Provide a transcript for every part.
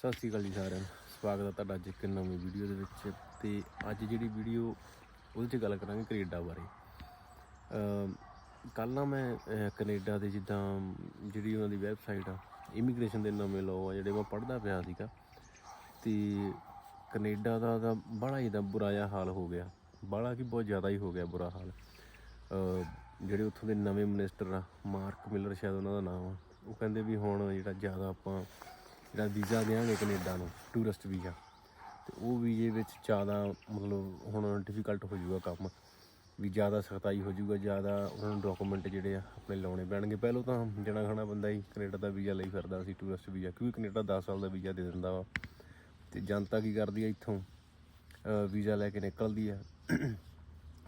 ਸਤਿ ਸ਼੍ਰੀ ਅਕਾਲ ਜੀ ਸਾਰਿਆਂ ਨੂੰ। ਸਵਾਗਤ ਹੈ ਤੁਹਾਡਾ ਅੱਜ ਇੱਕ ਨਵੀਂ ਵੀਡੀਓ ਦੇ ਵਿੱਚ। ਤੇ ਅੱਜ ਜਿਹੜੀ ਵੀਡੀਓ ਉਹਦੇ 'ਚ ਗੱਲ ਕਰਾਂਗੇ ਕੈਨੇਡਾ ਬਾਰੇ। ਕੱਲ ਨਾ ਮੈਂ ਅਹ, ਕੈਨੇਡਾ ਦੇ ਜਿੱਦਾਂ ਜਿਹੜੀ ਉਹਨਾਂ ਦੀ ਵੈਬਸਾਈਟ ਆ ਇਮੀਗ੍ਰੇਸ਼ਨ ਦੇ ਨਵੇਂ ਲਾਅ ਆ ਜਿਹੜੇ ਮੈਂ ਪੜ੍ਹਦਾ ਪਿਆ ਸੀਗਾ। ਤੇ ਕੈਨੇਡਾ ਦਾ ਤਾਂ ਬੜਾ ਹੀ ਦਾ ਬੁਰਾ ਜਿਹਾ ਹਾਲ ਹੋ ਗਿਆ। ਬੜਾ ਕਿ ਬਹੁਤ ਜ਼ਿਆਦਾ ਹੀ ਹੋ ਗਿਆ ਬੁਰਾ ਹਾਲ। ਜਿਹੜੇ ਉੱਥੋਂ ਦੇ ਨਵੇਂ ਮਿਨਿਸਟਰ ਆ ਮਾਰਕ ਮਿਲਰ ਸ਼ਾਇਦ ਉਹਨਾਂ ਦਾ ਨਾਮ ਆ। ਉਹ ਕਹਿੰਦੇ ਵੀ ਹੁਣ ਜਿਹੜਾ ਜ਼ਿਆਦਾ ਆਪਾਂ ਜਿਹੜਾ ਵੀਜ਼ਾ ਦੇਵਾਂਗੇ ਕੈਨੇਡਾ ਨੂੰ ਟੂਰਿਸਟ ਵੀਜ਼ਾ, ਤੇ ਉਹ ਵੀਜ਼ੇ ਵਿੱਚ ਜ਼ਿਆਦਾ ਮਤਲਬ ਹੁਣ ਡਿਫਿਕਲਟ ਹੋ ਜਾਊਗਾ ਕੰਮ, ਵੀ ਜ਼ਿਆਦਾ ਸਖਤਾਈ ਹੋ ਜਾਊਗਾ, ਜ਼ਿਆਦਾ ਉਹਨਾਂ ਨੂੰ ਡਾਕੂਮੈਂਟ ਜਿਹੜੇ ਆ ਆਪਣੇ ਲਾਉਣੇ ਪੈਣਗੇ। ਪਹਿਲਾਂ ਤਾਂ ਜਣਾ ਖਣਾ ਬੰਦਾ ਹੀ ਕੈਨੇਡਾ ਦਾ ਵੀਜ਼ਾ ਲਈ ਫਿਰਦਾ ਸੀ ਟੂਰਿਸਟ ਵੀਜ਼ਾ, ਕਿਉਂਕਿ ਕੈਨੇਡਾ 10 ਸਾਲ ਦਾ ਵੀਜ਼ਾ ਦੇ ਦਿੰਦਾ ਵਾ। ਤੇ ਜਨਤਾ ਕੀ ਕਰਦੀ ਆ ਇੱਥੋਂ ਵੀਜ਼ਾ ਲੈ ਕੇ ਨਿਕਲਦੀ ਆ।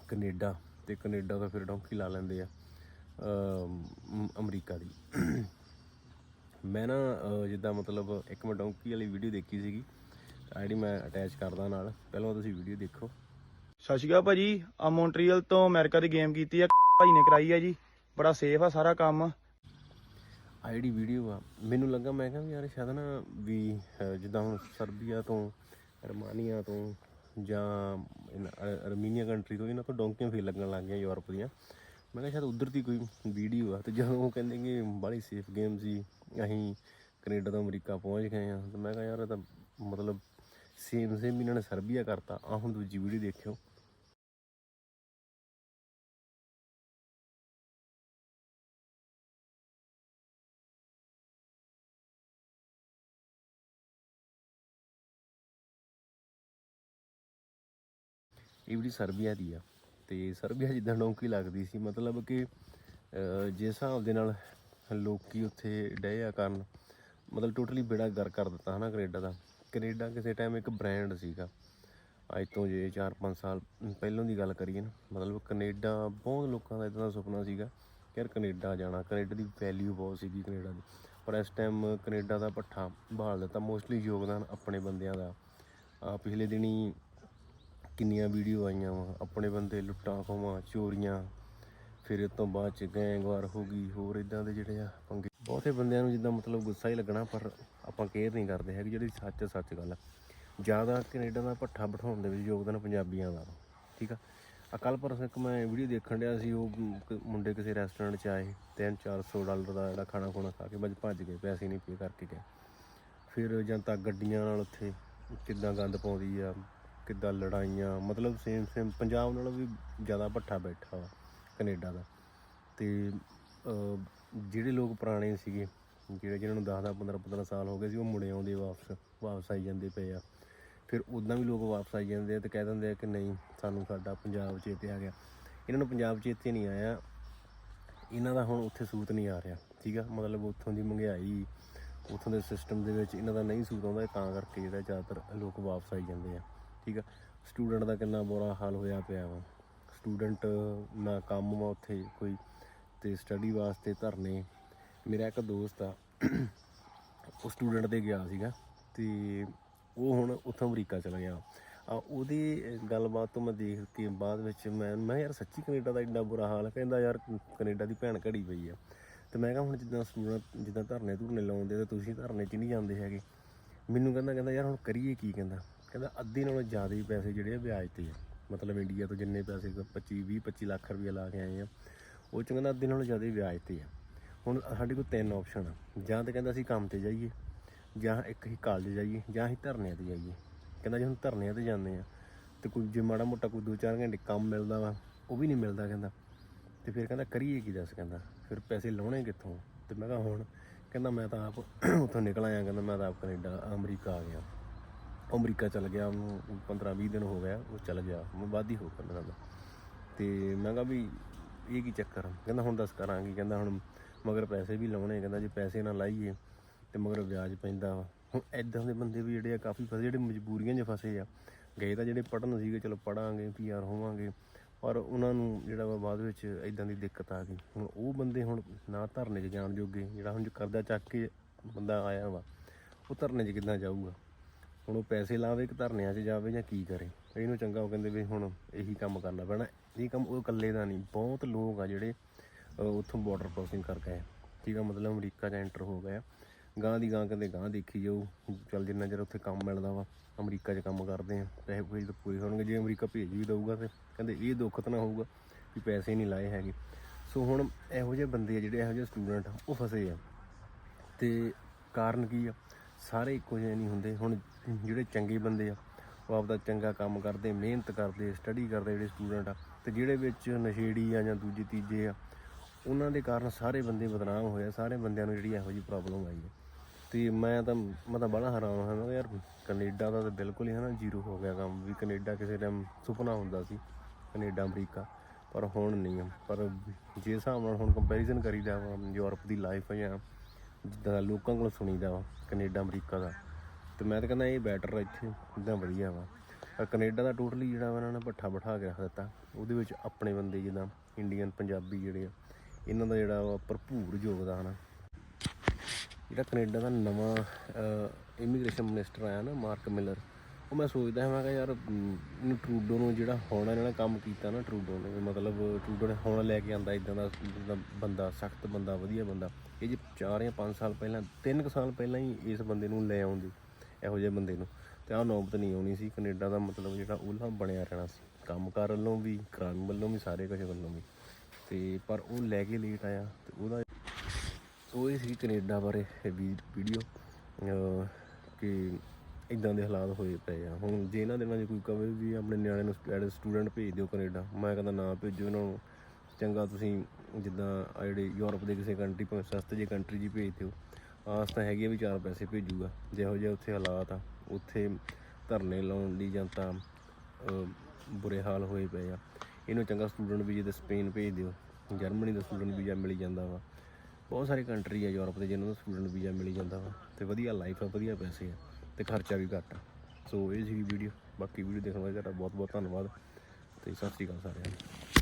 ਕੈਨੇਡਾ, ਤੇ ਕੈਨੇਡਾ ਦਾ ਫਿਰ ਡੌਂਕੀ ਲਾ ਲੈਂਦੇ ਆ ਅਮਰੀਕਾ ਦੀ। ਮੈਂ ਨਾ ਜਿੱਦਾਂ ਮਤਲਬ ਇੱਕ ਮੈਂ ਡੌਂਕੀ ਵਾਲੀ ਵੀਡੀਓ ਦੇਖੀ ਸੀਗੀ। ਆਈਡੀ ਮੈਂ ਅਟੈਚ ਕਰਦਾ ਨਾਲ ਪਹਿਲਾਂ ਤੁਸੀਂ ਵੀਡੀਓ ਦੇਖੋ। ਸਤਿ ਸ਼੍ਰੀ ਅਕਾਲ ਭਾਜੀ। ਆ ਮੌਂਟਰੀਅਲ ਤੋਂ ਅਮਰੀਕਾ ਦੀ ਗੇਮ ਕੀਤੀ ਆ। ਭਾਈ ਨੇ ਕਰਾਈ ਆ ਜੀ। ਬੜਾ ਸੇਫ ਆ ਸਾਰਾ ਕੰਮ। ਆਈਡੀ ਵੀਡੀਓ ਆ ਮੈਨੂੰ ਲੱਗਾ ਮੈਂ ਕਿਹਾ ਵੀ ਯਾਰ ਸ਼ਾਇਦ ਨਾ ਵੀ ਜਿੱਦਾਂ ਹੁਣ ਸਰਬੀਆ ਤੋਂ ਰਮਾਨੀਆ ਤੋਂ ਜਾਂ ਅਰਮੀਨੀਆ ਕੰਟਰੀ ਤੋਂ ਇਹਨਾਂ ਤੋਂ ਡੌਂਕੀਆਂ ਫੇਰ ਲੱਗਣ ਲੱਗ ਗਈਆਂ ਯੂਰਪ ਦੀਆਂ। ਮੈਂ ਕਿਹਾ ਸ਼ਾਇਦ ਉਧਰ ਦੀ ਕੋਈ ਵੀਡੀਓ ਆ ਤੇ ਜਦੋਂ ਉਹ ਕਹਿੰਦੇ ਕਿ ਬੜੀ ਸੇਫ ਗੇਮ ਸੀ ਅਸੀਂ ਕੈਨੇਡਾ ਤੋਂ ਅਮਰੀਕਾ ਪਹੁੰਚ ਗਏ ਆ ਤੇ ਮੈਂ ਕਿਹਾ ਯਾਰ ਇਹ ਤਾਂ ਮਤਲਬ ਸੇਮ ਸੇਮ ਇਹਨਾਂ ਨੇ ਸਰਬੀਆ ਕਰਤਾ। ਆ ਹੁਣ ਦੂਜੀ ਵੀਡੀਓ ਦੇਖਿਓ। ਇਹ ਵੀ ਸਰਬੀਆ ਦੀ ਆ। ਤੇ ਸਰਬੀਆ ਜਿੱਦਾਂ ਡੌਂਕੀ ਲੱਗਦੀ ਸੀ ਮਤਲਬ ਕਿ ਅਹ, ਜਿਸ ਹਿਸਾਬ ਦੇ ਨਾਲ ਲੋਕੀ ਉੱਥੇ ਡਏ ਆ ਕਰਨ। ਮਤਲਬ ਟੋਟਲੀ ਬੇੜਾ ਗਰ ਕਰ ਦਿੱਤਾ ਹਨਾ ਕੈਨੇਡਾ ਦਾ। ਕੈਨੇਡਾ ਕਿਸੇ ਟਾਈਮ ਇੱਕ ਬ੍ਰਾਂਡ ਸੀਗਾ। ਅੱਜ ਤੋਂ ਜੇ 4-5 ਸਾਲ ਪਹਿਲਾਂ ਦੀ ਗੱਲ ਕਰੀਏ ਨਾ, ਮਤਲਬ ਕੈਨੇਡਾ, ਬਹੁਤ ਲੋਕਾਂ ਦਾ ਇਦਾਂ ਦਾ ਸੁਪਨਾ ਸੀਗਾ ਕਿ ਯਾਰ ਕੈਨੇਡਾ ਜਾਣਾ। ਕੈਨੇਡਾ ਦੀ ਵੈਲਿਊ ਬਹੁਤ ਸੀਗੀ ਕੈਨੇਡਾ ਦੀ। ਪਰ ਇਸ ਟਾਈਮ ਕੈਨੇਡਾ ਦਾ ਪੱਠਾ ਬਹਾਲ ਦਿੱਤਾ ਮੋਸਟਲੀ ਯੋਗਦਾਨ ਆਪਣੇ ਬੰਦਿਆਂ ਦਾ। ਆ ਪਿਛਲੇ ਦਿਨੀ ਕਿੰਨੀਆਂ ਵੀਡੀਓ ਆਈਆਂ ਵਾ। ਆਪਣੇ ਬੰਦੇ ਲੁੱਟਾਂ ਖੋਵਾਂ ਚੋਰੀਆਂ ਫਿਰ ਇਹ ਤੋਂ ਬਾਅਦ ਚ ਗੈਂਗਵਾਰ ਹੋ ਗਈ, ਹੋਰ ਇਦਾਂ ਦੇ ਜਿਹੜੇ ਆ ਪੰਗੇ। ਬਹੁਤੇ ਬੰਦਿਆਂ ਨੂੰ ਜਿੱਦਾਂ ਮਤਲਬ ਗੁੱਸਾ ਹੀ ਲੱਗਣਾ, ਪਰ ਆਪਾਂ ਕੇਅਰ ਨਹੀਂ ਕਰਦੇ ਹੈਗੇ, ਜਿਹੜੀ ਸੱਚ ਸੱਚ ਗੱਲ ਆ। ਜ਼ਿਆਦਾ ਕੈਨੇਡਾ ਦਾ ਪੱਠਾ ਬਿਠਾਉਣ ਦੇ ਵਿੱਚ ਯੋਗਦਾਨ ਪੰਜਾਬੀਆਂ ਦਾ, ਠੀਕ ਆ? ਆ ਕੱਲ ਪਰਸੋਂ ਇੱਕ ਮੈਂ ਵੀਡੀਓ ਦੇਖਣ ਡਿਆ ਸੀ, ਉਹ ਮੁੰਡੇ ਕਿਸੇ ਰੈਸਟੋਰੈਂਟ 'ਚ ਆਏ 3-400 ਡਾਲਰ ਦਾ ਜਿਹੜਾ ਖਾਣਾ ਖੁਣਾ ਖਾ ਕੇ ਬਸ ਭੱਜ ਗਏ, ਪੈਸੇ ਨਹੀਂ ਪੇ ਕਰਕੇ ਗਏ। ਫਿਰ ਜਨਤਾ ਗੱਡੀਆਂ ਨਾਲ ਉੱਥੇ ਕਿੱਦਾਂ ਗੰਦ ਪਾਉਂਦੀ ਆ, ਕਿੱਦਾਂ ਲੜਾਈਆਂ, ਮਤਲਬ ਸੇਮ ਸੇਮ ਪੰਜਾਬ ਨਾਲੋਂ ਵੀ ਜ਼ਿਆਦਾ ਭੱਠਾ ਬੈਠਾ ਵਾ। ਕੈਨੇਡਾ ਦਾ। ਤੇ ਜਿਹੜੇ ਲੋਕ ਪੁਰਾਣੇ ਸੀਗੇ, ਜਿਹੜੇ ਜਿਹਨਾਂ ਨੂੰ 10 10 15 15 ਸਾਲ ਹੋ ਗਏ ਸੀ, ਉਹ ਮੁੜੇ ਆਉਂਦੇ ਵਾਪਸ ਵਾਪਸ ਆਈ ਜਾਂਦੇ ਪਏ ਆ। ਫਿਰ ਉਦਾਂ ਵੀ ਲੋਕ ਵਾਪਸ ਆਈ ਜਾਂਦੇ ਆ ਤੇ ਕਹਿ ਦਿੰਦੇ ਆ ਕਿ ਨਹੀਂ, ਸਾਨੂੰ ਸਾਡਾ ਪੰਜਾਬ ਚੇਤੇ ਆ ਗਿਆ। ਇਹਨਾਂ ਨੂੰ ਪੰਜਾਬ ਚੇਤੇ ਨਹੀਂ ਆਇਆ। ਇਹਨਾਂ ਦਾ ਹੁਣ ਉੱਥੇ ਸੂਤ ਨਹੀਂ ਆ ਰਿਹਾ, ਠੀਕ ਆ? ਮਤਲਬ ਉੱਥੋਂ ਦੀ ਮਹਿੰਗਾਈ, ਉੱਥੋਂ ਦੇ ਸਿਸਟਮ ਦੇ ਵਿੱਚ ਇਹਨਾਂ ਦਾ ਨਹੀਂ ਸੂਤ ਆਉਂਦਾ, ਤਾਂ ਕਰਕੇ ਜਿਹੜਾ ਜ਼ਿਆਦਾਤਰ ਲੋਕ ਵਾਪਸ ਆਈ ਜਾਂਦੇ ਆ, ਠੀਕ ਆ? ਸਟੂਡੈਂਟ ਦਾ ਕਿੰਨਾ ਬੁਰਾ ਹਾਲ ਹੋਇਆ ਪਿਆ ਵਾ। ਸਟੂਡੈਂਟ ਨਾ ਕੰਮ ਵਾ ਉੱਥੇ ਕੋਈ ਤੇ ਸਟੱਡੀ ਵਾਸਤੇ ਧਰਨੇ। ਮੇਰਾ ਇੱਕ ਦੋਸਤ ਆ, ਉਹ ਸਟੂਡੈਂਟ ਤੇ ਗਿਆ ਸੀਗਾ ਤੇ ਉਹ ਹੁਣ ਉੱਥੋਂ ਅਮਰੀਕਾ ਚਲਾ ਗਿਆ। ਆ ਉਹਦੀ ਗੱਲਬਾਤ ਤੋਂ ਮੈਂ ਦੇਖ ਕੇ ਬਾਅਦ ਵਿੱਚ ਮੈਂ ਮੈਂ ਯਾਰ ਸੱਚੀ ਕੈਨੇਡਾ ਦਾ ਇੰਨਾ ਬੁਰਾ ਹਾਲ ਕਹਿੰਦਾ ਯਾਰ ਕੈਨੇਡਾ ਦੀ ਭੈਣ ਘੜੀ ਪਈ ਆ। ਤੇ ਮੈਂ ਕਿਹਾ ਹੁਣ ਜਿੱਦਾਂ ਸਟੂਡੈਂਟ ਜਿੱਦਾਂ ਧਰਨੇ ਧੁਰਨੇ ਲਾਉਂਦੇ ਤੇ ਤੁਸੀਂ ਧਰਨੇ 'ਚ ਨਹੀਂ ਜਾਂਦੇ ਹੈਗੇ। ਮੈਨੂੰ ਕਹਿੰਦਾ ਕਹਿੰਦਾ ਯਾਰ ਹੁਣ ਕਰੀਏ ਕੀ ਕਹਿੰਦਾ? ਕਹਿੰਦਾ ਅੱਧੇ ਨਾਲੋਂ ਜ਼ਿਆਦਾ ਹੀ ਪੈਸੇ ਜਿਹੜੇ ਆ ਵਿਆਜ ਤੇ ਆ। ਮਤਲਬ ਇੰਡੀਆ ਤੋਂ ਜਿੰਨੇ ਪੈਸੇ 25 20 25 ਲੱਖ ਰੁਪਏ ਲਾ ਕੇ ਆਏ ਆ, ਉਹ ਚ ਕਹਿੰਦਾ ਅੱਧੇ ਨਾਲੋਂ ਜ਼ਿਆਦਾ ਵਿਆਜ ਤੇ ਆ। ਹੁਣ ਸਾਡੇ ਕੋਲ ਤਿੰਨ ਆਪਸ਼ਨ ਆ। ਜਾਂ ਤਾਂ ਕਹਿੰਦਾ ਅਸੀਂ ਕੰਮ ਤੇ ਜਾਈਏ, ਜਾਂ ਇੱਕ ਹੀ ਕਾਲਜ ਜਾਈਏ, ਜਾਂ ਅਸੀਂ ਧਰਨਿਆਂ ਤੇ ਜਾਈਏ। ਕਹਿੰਦਾ ਜੇ ਹੁਣ ਧਰਨਿਆਂ ਤੇ ਜਾਂਦੇ ਆ, ਤੇ ਕੋਈ ਜੇ ਮਾੜਾ ਮੋਟਾ ਕੋਈ 2-4 ਘੰਟੇ ਕੰਮ ਮਿਲਦਾ ਵਾ, ਉਹ ਵੀ ਨਹੀਂ ਮਿਲਦਾ ਕਹਿੰਦਾ। ਤੇ ਫਿਰ ਕਹਿੰਦਾ ਕਰੀਏ ਕੀ ਦੱਸ ਕਹਿੰਦਾ। ਫਿਰ ਪੈਸੇ ਲਾਉਣੇ ਕਿੱਥੋਂ? ਤੇ ਮੈਂ ਕਿਹਾ ਹੁਣ, ਕਹਿੰਦਾ ਮੈਂ ਤਾਂ ਆਪ ਉੱਥੋਂ ਨਿਕਲ ਆਇਆ, ਕਹਿੰਦਾ ਮੈਂ ਤਾਂ ਆਪ ਕੈਨੇਡਾ, ਅਮਰੀਕਾ ਆ ਗਿਆ। ਅਮਰੀਕਾ ਚਲ ਗਿਆ ਉਹਨੂੰ 15-20 ਦਿਨ ਹੋ ਗਿਆ, ਉਹ ਚਲ ਗਿਆ ਮੈਂ ਵੱਧ ਹੀ ਹੋ ਗਿਆ ਮੇਰਾ ਤਾਂ। ਤੇ ਮੈਂ ਕਿਹਾ ਵੀ ਇਹ ਕੀ ਚੱਕਰ ਕਹਿੰਦਾ ਹੁਣ ਦੱਸ ਕਰਾਂਗੀ, ਕਹਿੰਦਾ ਹੁਣ ਮਗਰ ਪੈਸੇ ਵੀ ਲਾਉਣੇ, ਕਹਿੰਦਾ ਜੇ ਪੈਸੇ ਨਾ ਲਾਈਏ ਤੇ ਮਗਰ ਵਿਆਜ ਪੈਂਦਾ ਵਾ। ਹੁਣ ਐਦਾਂ ਦੇ ਬੰਦੇ ਵੀ ਜਿਹੜੇ ਆ ਕਾਫੀ ਫਸੇ, ਜਿਹੜੇ ਮਜਬੂਰੀਆਂ 'ਚ ਫਸੇ ਆ। ਗਏ ਤਾਂ ਜਿਹੜੇ ਪੜਨ ਸੀਗੇ, ਚਲੋ ਪੜਾਂਗੇ ਪੀਆਰ ਹੋਵਾਂਗੇ, ਪਰ ਉਹਨਾਂ ਨੂੰ ਜਿਹੜਾ ਵਾ ਬਾਅਦ ਵਿੱਚ ਐਦਾਂ ਦੀ ਦਿੱਕਤ ਆ ਗਈ। ਹੁਣ ਉਹ ਬੰਦੇ ਹੁਣ ਨਾ ਧਰਨੇ 'ਚ ਜਾਣ ਜੋਗੇ, ਜਿਹੜਾ ਹੁਣ ਜੋ ਕਰਜ਼ਾ ਚੱਕ ਕੇ ਬੰਦਾ ਆਇਆ ਵਾ, ਉਹ ਧਰਨੇ 'ਚ ਕਿੱਦਾਂ ਜਾਊਗਾ? ਹੁਣ ਉਹ ਪੈਸੇ ਲਾਵੇ ਕਿ ਧਰਨਿਆਂ 'ਚ ਜਾਵੇ ਜਾਂ ਕੀ ਕਰੇ। ਇਹਨੂੰ ਚੰਗਾ ਉਹ ਕਹਿੰਦੇ ਵੀ ਹੁਣ ਇਹੀ ਕੰਮ ਕਰਨਾ ਪੈਣਾ। ਇਹ ਕੰਮ ਉਹ ਇਕੱਲੇ ਦਾ ਨਹੀਂ, ਬਹੁਤ ਲੋਕ ਆ ਜਿਹੜੇ ਉੱਥੋਂ ਬਾਰਡਰ ਕ੍ਰੋਸਿੰਗ ਕਰ ਗਏ ਠੀਕ ਆ, ਮਤਲਬ ਅਮਰੀਕਾ 'ਚ ਐਂਟਰ ਹੋ ਗਏ ਆ। ਗਾਂ ਦੀ ਗਾਂ ਕਹਿੰਦੇ ਗਾਂ ਦੇਖੀ ਜਾਊ ਚੱਲ ਜਿੰਨਾ ਚਿਰ ਉੱਥੇ ਕੰਮ ਮਿਲਦਾ ਵਾ, ਅਮਰੀਕਾ 'ਚ ਕੰਮ ਕਰਦੇ ਆ। ਪੈਸੇ ਪੂਸੇ ਤਾਂ ਪੂਰੇ ਹੋਣਗੇ, ਜੇ ਅਮਰੀਕਾ ਭੇਜ ਵੀ ਦਊਗਾ ਤੇ। ਕਹਿੰਦੇ ਇਹ ਦੁੱਖ ਤਾਂ ਨਾ ਹੋਊਗਾ ਵੀ ਪੈਸੇ ਨਹੀਂ ਲਾਏ ਹੈਗੇ। ਸੋ ਹੁਣ ਇਹੋ ਜਿਹੇ ਬੰਦੇ ਆ ਜਿਹੜੇ, ਇਹੋ ਜਿਹੇ ਸਟੂਡੈਂਟ ਉਹ ਫਸੇ ਆ। ਤੇ ਕਾਰਨ ਕੀ ਆ? ਸਾਰੇ ਇੱਕੋ ਜਿਹੇ ਨਹੀਂ ਹੁੰਦੇ। ਹੁਣ ਜਿਹੜੇ ਚੰਗੇ ਬੰਦੇ ਆ, ਉਹ ਆਪਦਾ ਚੰਗਾ ਕੰਮ ਕਰਦੇ, ਮਿਹਨਤ ਕਰਦੇ ਸਟੱਡੀ ਕਰਦੇ ਜਿਹੜੇ ਸਟੂਡੈਂਟ ਆ, ਤੇ ਜਿਹੜੇ ਵਿੱਚ ਨਸ਼ੇੜੀ ਆ ਜਾਂ ਦੂਜੇ ਤੀਜੇ ਆ, ਉਹਨਾਂ ਦੇ ਕਾਰਨ ਸਾਰੇ ਬੰਦੇ ਬਦਨਾਮ ਹੋਏ ਆ, ਸਾਰੇ ਬੰਦਿਆਂ ਨੂੰ ਜਿਹੜੀ ਇਹੋ ਜਿਹੀ ਪ੍ਰੋਬਲਮ ਆਈ ਹੈ ਤੇ ਮੈਂ ਤਾਂ ਮੈਂ ਤਾਂ ਬੜਾ ਹੈਰਾਨ ਹਾਂ ਮੈਂ ਕਿਹਾ ਯਾਰ ਕੈਨੇਡਾ ਦਾ ਤਾਂ ਬਿਲਕੁਲ ਹੀ ਹੈ ਨਾ ਜ਼ੀਰੋ ਹੋ ਗਿਆ ਕੰਮ, ਵੀ ਕੈਨੇਡਾ ਕਿਸੇ ਟਾਈਮ ਸੁਪਨਾ ਹੁੰਦਾ ਸੀ, ਕੈਨੇਡਾ, ਅਮਰੀਕਾ, ਪਰ ਹੁਣ ਨਹੀਂ ਪਰ ਜੇ ਹਿਸਾਬ ਨਾਲ ਹੁਣ ਕੰਪੈਰੀਜ਼ਨ ਕਰੀਦਾ ਵਾ, ਯੂਰਪ ਦੀ ਲਾਈਫ ਜਾਂ ਜਿੱਦਾਂ ਦਾ ਲੋਕਾਂ ਕੋਲ ਸੁਣੀਦਾ ਵਾ, ਕੈਨੇਡਾ, ਅਮਰੀਕਾ ਦਾ। ਤੇ ਮੈਂ ਤਾਂ ਕਹਿੰਦਾ ਇਹ ਬੈਟਰ ਆ ਇੱਥੇ ਇਦਾਂ ਵਧੀਆ ਵਾ। ਪਰ ਕੈਨੇਡਾ ਦਾ ਟੋਟਲੀ ਜਿਹੜਾ ਵਾ ਇਹਨਾਂ ਨੇ ਪੱਠਾ ਬਿਠਾ ਕੇ ਰੱਖ ਦਿੱਤਾ। ਉਹਦੇ ਵਿੱਚ ਆਪਣੇ ਬੰਦੇ ਜਿੱਦਾਂ ਇੰਡੀਅਨ ਪੰਜਾਬੀ ਜਿਹੜੇ ਆ, ਇਹਨਾਂ ਦਾ ਜਿਹੜਾ ਵਾ ਭਰਪੂਰ ਯੋਗਦਾਨ ਆ। ਜਿਹੜਾ ਕੈਨੇਡਾ ਦਾ ਨਵਾਂ ਇਮੀਗ੍ਰੇਸ਼ਨ ਮਿਨਿਸਟਰ ਆਇਆ ਨਾ, ਮਾਰਕ ਮਿਲਰ ਉਹ ਮੈਂ ਸੋਚਦਾ ਹਾਂ ਮੈਂ ਕਿਹਾ ਯਾਰ ਇਹਨੂੰ ਟਰੂਡੋ ਨੂੰ ਜਿਹੜਾ ਹੁਣ ਇਹਨਾਂ ਨੇ ਕੰਮ ਕੀਤਾ ਨਾ, ਟਰੂਡੋ ਨੇ ਮਤਲਬ ਟਰੂਡੋ ਨੇ ਹੁਣ ਲੈ ਕੇ ਆਂਦਾ ਇਦਾਂ ਦਾ ਬੰਦਾ, ਸਖਤ ਬੰਦਾ, ਵਧੀਆ ਬੰਦਾ। ਇਹ ਜੇ 4 ਜਾਂ 5 ਸਾਲ ਪਹਿਲਾਂ 3 ਸਾਲ ਪਹਿਲਾਂ ਹੀ ਇਸ ਬੰਦੇ ਨੂੰ ਲੈ ਆਉਂਦੇ, ਇਹੋ ਜਿਹੇ ਬੰਦੇ ਨੂੰ। ਤੇ ਆਹ ਨੌਬਤ ਨਹੀਂ ਆਉਣੀ ਸੀ, ਕੈਨੇਡਾ ਦਾ ਮਤਲਬ ਜਿਹੜਾ ਉਹਲਾ ਬਣਿਆ ਰਹਿਣਾ ਸੀ। ਕੰਮ ਕਾਰ ਵੱਲੋਂ ਵੀ ਕ੍ਰਾਈਮ ਵੱਲੋਂ ਵੀ, ਸਾਰੇ ਕੁਝ ਵੱਲੋਂ ਵੀ। ਤੇ ਪਰ ਉਹ ਲੈ ਕੇ ਲੇਟ ਆਇਆ, ਤੇ ਉਹਦਾ ਸੋ ਇਹ ਸੀ ਕੈਨੇਡਾ ਬਾਰੇ ਵੀਡੀਓ ਕਿ ਇਦਾਂ ਦੇ ਹਾਲਾਤ ਹੋਏ ਪਏ ਆ। ਹੁਣ ਜੇ ਇਹਨਾਂ ਦਿਨਾਂ 'ਚ ਕੋਈ ਕਵੇ ਵੀ ਆਪਣੇ ਨਿਆਣੇ ਨੂੰ ਐਡ ਸਟੂਡੈਂਟ ਭੇਜ ਦਿਓ ਕੈਨੇਡਾ, ਮੈਂ ਕਹਿੰਦਾ ਨਾ ਭੇਜੋ ਇਹਨਾਂ ਨੂੰ। ਚੰਗਾ ਤੁਸੀਂ ਜਿੱਦਾਂ ਆ ਜਿਹੜੇ ਯੂਰਪ ਦੇ ਕਿਸੇ ਕੰਟਰੀ ਭਾਵੇਂ ਸਸਤੇ ਜਿਹੇ ਕੰਟਰੀ 'ਚ ਹੀ ਭੇਜ ਦਿਓ। ਆਸ ਤਾਂ ਹੈਗੀ ਆ ਵੀ ਚਾਰ ਪੈਸੇ ਭੇਜੂਗਾ। ਜਿਹੋ ਜਿਹੇ ਉੱਥੇ ਹਾਲਾਤ ਆ, ਉੱਥੇ ਧਰਨੇ ਲਾਉਣ ਦੀ ਜਾਂ ਤਾਂ ਬੁਰੇ ਹਾਲ ਹੋਏ ਪਏ ਆ। ਇਹਨੂੰ ਚੰਗਾ ਸਟੂਡੈਂਟ ਵੀਜ਼ੇ ਤੇ ਸਪੇਨ ਭੇਜ ਦਿਓ। ਜਰਮਨੀ ਦਾ ਸਟੂਡੈਂਟ ਵੀਜ਼ਾ ਮਿਲ ਜਾਂਦਾ ਵਾ। ਬਹੁਤ ਸਾਰੇ ਕੰਟਰੀ ਆ ਯੂਰਪ ਦੇ ਜਿਹਨਾਂ ਦਾ ਸਟੂਡੈਂਟ ਵੀਜ਼ਾ ਮਿਲ ਜਾਂਦਾ ਵਾ। ਤੇ ਵਧੀਆ ਲਾਈਫ ਆ, ਵਧੀਆ ਪੈਸੇ ਆ। ਤੇ ਖਰਚਾ ਵੀ ਘੱਟ ਆ। ਸੋ, ਇਹ ਸੀਗੀ ਵੀਡੀਓ ਬਾਕੀ ਵੀਡੀਓ ਦੇਖਣ ਵਾਸਤੇ ਤੁਹਾਡਾ ਬਹੁਤ ਬਹੁਤ ਧੰਨਵਾਦ ਤੇ ਸਤਿ ਸ਼੍ਰੀ ਅਕਾਲ ਸਾਰਿਆਂ ਨੂੰ।